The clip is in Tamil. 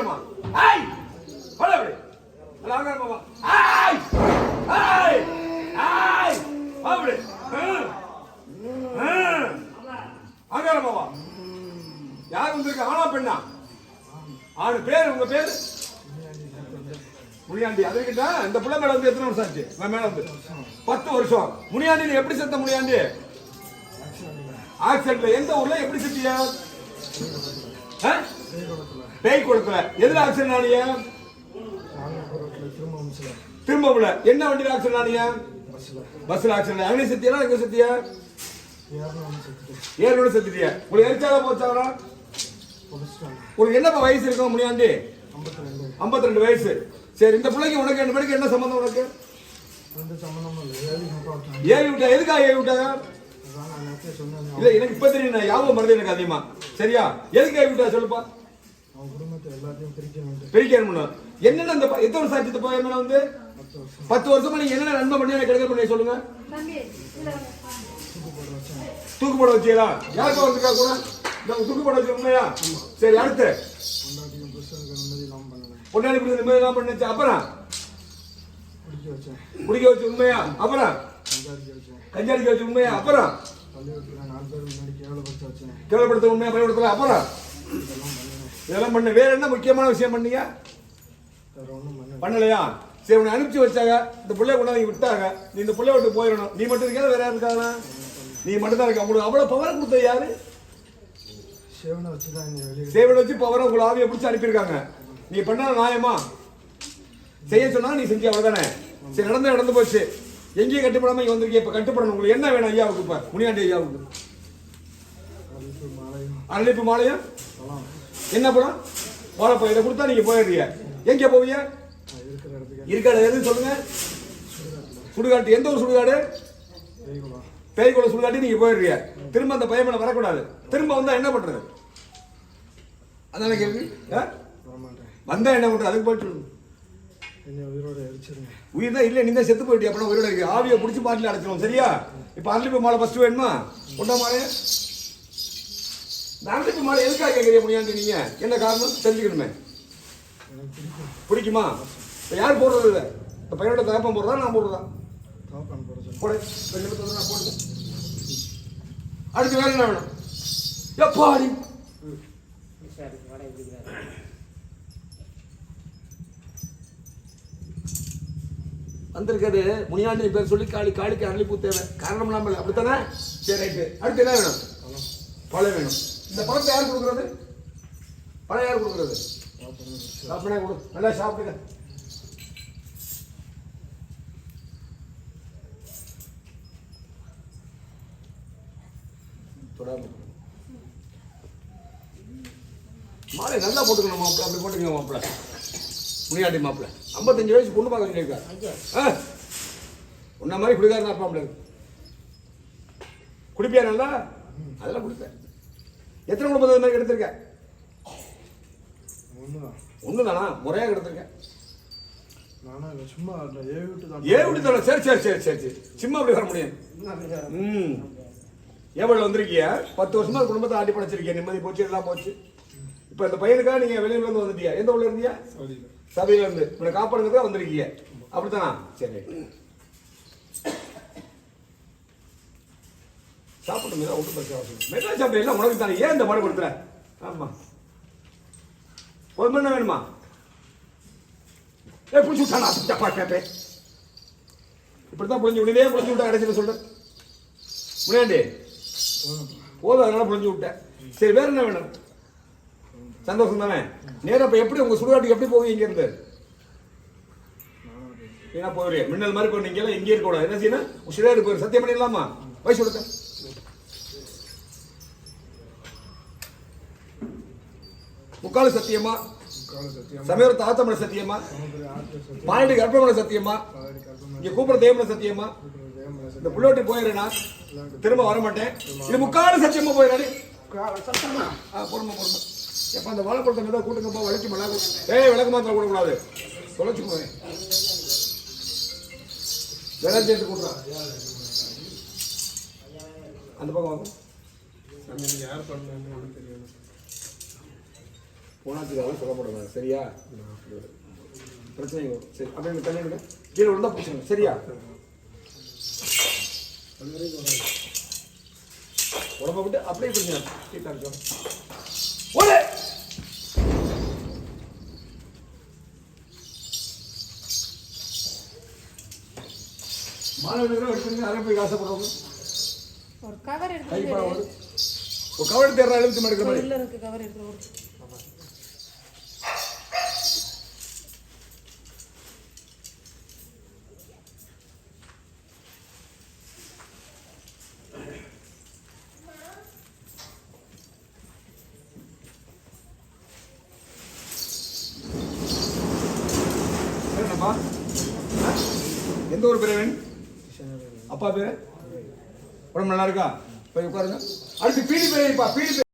ஆகணுமா ஐய் போட அப்படி. நல்லா ஆகணுமா ஐய் ஐய் ஐய் அப்படி. ஆகணுமாவா யார் வந்திருக்க? ஆனா பெண்ணா? ஆணு பேர் உங்க பேர்? முனியாண்டி. அதுக்கிட்ட இந்த பிள்ளை மேல வந்து எத்தனை வருஷம் ஆச்சு? இவன் மேல வந்து. பத்து வருஷம். முனியாண்டி எப்படி செத்த முனியாண்டி? ஆக்சிடென்ட்ல எந்த ஊர்ல எப்படி செத்தியா? பேய் கொடுக்கல எதுல ஆக்சிடென்ட் ஆனியா திரும்பவுல என்ன வண்டியில ஆக்சிடென்ட் ஆனியா பஸ்ல ஆக்சிடென்ட் அங்கே சத்தியா? எங்க சத்தியா? ஏறோட செத்துட்டியா? உங்களுக்கு எரிச்சால போச்சாரா உங்களுக்கு என்னப்பா வயசு இருக்கும் முனியாண்டி? ஐம்பத்தி ரெண்டு வயசு. சரி இந்த பிள்ளைக்கு உனக்கு ரெண்டு பேருக்கு என்ன சம்பந்தம் உனக்கு? ஏறி விட்டா? எதுக்காக ஏறி விட்டாங்க இல்ல எனக்கு இப்ப தெரியும். நான் ஞாபகம் மறந்து எனக்கு அதிகமா. சரியா? எதுக்கு ஏறி விட்டா? சொல்லுப்பா. பிரிக்கணும் என்னென்ன இந்த ப- எத்தனை வருஷம் ஆச்சு பையன் மேல வந்து? பத்து வருஷமா. நீங்க என்னென்ன நன்மை பண்ணி எனக்கு கிடைக்க பண்ணி சொல்லுங்க. தூக்கு போட வச்சீங்களா யாருக்கு வந்திருக்கா கூட? இந்த தூக்கு போட வச்சு உண்மையா? சரி அடுத்து. பொன்னாடி இப்படி நிம்மதி எல்லாம் பண்ணுச்சு. அப்புறம்? குடிக்க வச்சு உண்மையா? அப்புறம்? கஞ்சாடிக்க வச்சு உண்மையா? அப்புறம்? கேவலப்படுத்த உண்மையா? பயன்படுத்தல அப்புறம்? இதெல்லாம் பண்ண. வேற என்ன முக்கியமான விஷயம் பண்ணீங்க? பண்ணலையா? சரி உன்னை அனுப்பிச்சு வச்சாங்க. இந்த பிள்ளைய கொண்டாந்து விட்டாங்க. நீ இந்த பிள்ளைய விட்டு போயிடணும். நீ மட்டும் இருக்காத வேற யாரும் இருக்காங்களா நீ மட்டும் தான் இருக்க. உங்களுக்கு அவ்வளவு பவர் கொடுத்த யாரு? சேவனை வச்சு பவரை உங்களை ஆவியை பிடிச்சி அனுப்பியிருக்காங்க. நீ பண்ண நியாயமா? செய்ய சொன்னா நீ செஞ்ச அவ்வளவுதானே? சரி நடந்து நடந்து போச்சு. எங்கேயும் கட்டுப்படாம இங்க வந்திருக்கீங்க இப்ப கட்டுப்படணும். உங்களுக்கு என்ன வேணும் ஐயாவுக்கு இப்ப? முனியாண்டி ஐயாவுக்கு. அரளிப்பு மாலையம்? என்ன படம் வாழைப்பழம் இதை கொடுத்தா நீங்க போயிடுறீங்க. எங்க போவீங்க? இருக்கிற எதுன்னு சொல்லுங்க. சுடுகாட்டு எந்த ஒரு சுடுகாடு? பேய்குள சுடுகாட்டி நீங்க போயிடுறீங்க. திரும்ப அந்த பையன் மேல வரக்கூடாது. திரும்ப வந்தா என்ன பண்றது? அதனால கேள்வி? ஆ? வந்தா என்ன பண்றது? அதுக்கு போயிட்டு சொல்லு. உயிர் தான் இல்லை நீ தான் செத்து போயிட்டியா? அப்புறம் உயிரோட இருக்கு ஆவியை பிடிச்சி பாட்டில் அடைச்சிடும் சரியா? இப்போ அரளிப்பு மாலை ஃபஸ்ட்டு வேணுமா? கொண்டா மாலை? அரளிப்பு மாலை எதுக்காக கேட்குறீங்க முடியாது நீங்க என்ன காரணம்? தெரிஞ்சுக்கணுமே. பிடிக்குமா? இப்போ யார் போடுறது இதை? இந்த பையனோட தகப்பன் போடுறதா நான் போடுறதா? போடு நான் போடுறேன். அடுத்து வேற என்ன வேணும்? எப்பாடி வந்திருக்கிறது முனியாண்டி பேர் சொல்லி காளி காளிக்கு அரளிப்பூ தேவை. காரணம் இல்லாமல் அப்படித்தானே? சரி ரைட்டு. அடுத்து என்ன வேணும்? பழம் வேணும். இந்த பணத்தை யார் கொடுக்குறது? பழம் யார் கொடுக்குறது? சாப்பிடா கொடு. நல்லா சாப்பிடுங்க. மாலை நல்லா போட்டுக்கணும் மாப்பிள்ள அப்படி போட்டுக்கோங்க மாப்பிள்ள முனியாட்டி மாப்பிள்ள ஐம்பத்தஞ்சு வயசு பொண்ணு பார்க்க சொல்லியிருக்காரு. ஆ? உன்ன மாதிரி குடிக்காரனா இருப்பான் குடிப்பியா நல்லா? அதெல்லாம் குடிப்பேன். எத்தனை குடும்பத்தை இது மாதிரி எடுத்திருக்க ஒன்று தானா? முறையாக எடுத்திருக்கேன். சும்மா ஏவி விட்டு சரி சரி சரி சரி சரி. சும்மா அப்படி வர முடியும் ம். ஏவல் வந்திருக்கிய? பத்து வருஷமா குடும்பத்தை ஆட்டி படைச்சிருக்கீங்க நிம்மதி போச்சு எல்லாம் போச்சு. இப்போ இந்த பையனுக்காக நீங்க வெளியில இருந்து வந்துட்டியா? எந்த ஊர்ல இருந்தியா? சபையில இருந்து. இவனை காப்பாடுறதுக்காக வந்திருக்கீங்க அப்படித்தானா? சரி. சாப்பிட்டு தான் ஒன்றும் பிரச்சனை அவசியம் மெட்ரா சாப்பிட்டு எல்லாம் உனக்கு தானே. ஏன் இந்த பாடம் கொடுத்துற ஆமாம் ஒரு மணி வேணுமா? ஏ புடிச்சு விட்டானா? தப்பா கேட்பேன் இப்படித்தான் புரிஞ்சு விடுதே புரிஞ்சு விட்டா கடைசியில் சொல்கிறேன் முன்னாடி போதும் அதனால புரிஞ்சு விட்டேன். சரி வேற என்ன வேணும்? சந்தோஷம் தானே. நேரம் இப்போ எப்படி உங்கள் சுடுகாட்டுக்கு எப்படி போவீங்க இங்கேருந்து? ஏன்னா போயிடுறீங்க மின்னல் மாதிரி போய் நீங்க எல்லாம் இங்கே இருக்கக்கூடாது. என்ன செய்யணும் உங்க போயிடும் சத்தியம் பண்ணிடலாமா வயசு கொடுத்தேன் முக்கால் சத்தியமா? கால தாத்தமன சத்தியமா? சமுதிர பாண்டி கர்ப்பமன சத்தியமா? இங்க கூப்பிட தேவன சத்தியமா? இந்த புள்ளோட்டி போயிடுறேனா? திரும்ப வர மாட்டேன் இது முக்கால் சத்தியமா போயிடாடி பொறுமை பொறுமை. எப்ப அந்த வாழைப்பழத்தை ஏதோ கூட்டுங்கப்பா வலிக்கு மழை ஏய் விளக்கு மாத்திரம் கூடக்கூடாது தொலைச்சு போவேன் விளக்கு சேர்த்து கூட்டுறான் அந்த பக்கம் வாங்க. யார் பண்ணு தெரியாது. போனாச்சுக்காக சொல்லப்படாது சரியா? பிரச்சனை வரும் சரி அப்படியே இந்த தண்ணி எடுங்க கீழே விழுந்தா பிடிச்சிங்க சரியா? உடம்ப விட்டு அப்படியே இருக்கோம் ஓடு! மாணவர்கள் எடுத்துங்க அதை போய் ஆசைப்படுறவங்க ஒரு கவர் எடுத்து ஒரு கவர் எடுக்கிற மாதிரி. அப்பா எந்த ஒரு பிரவீன் அப்பா பேர்? உடம்பு நல்லா இருக்கா? போய் உட்காருங்க. அடுத்து பீடி பேர் பீடி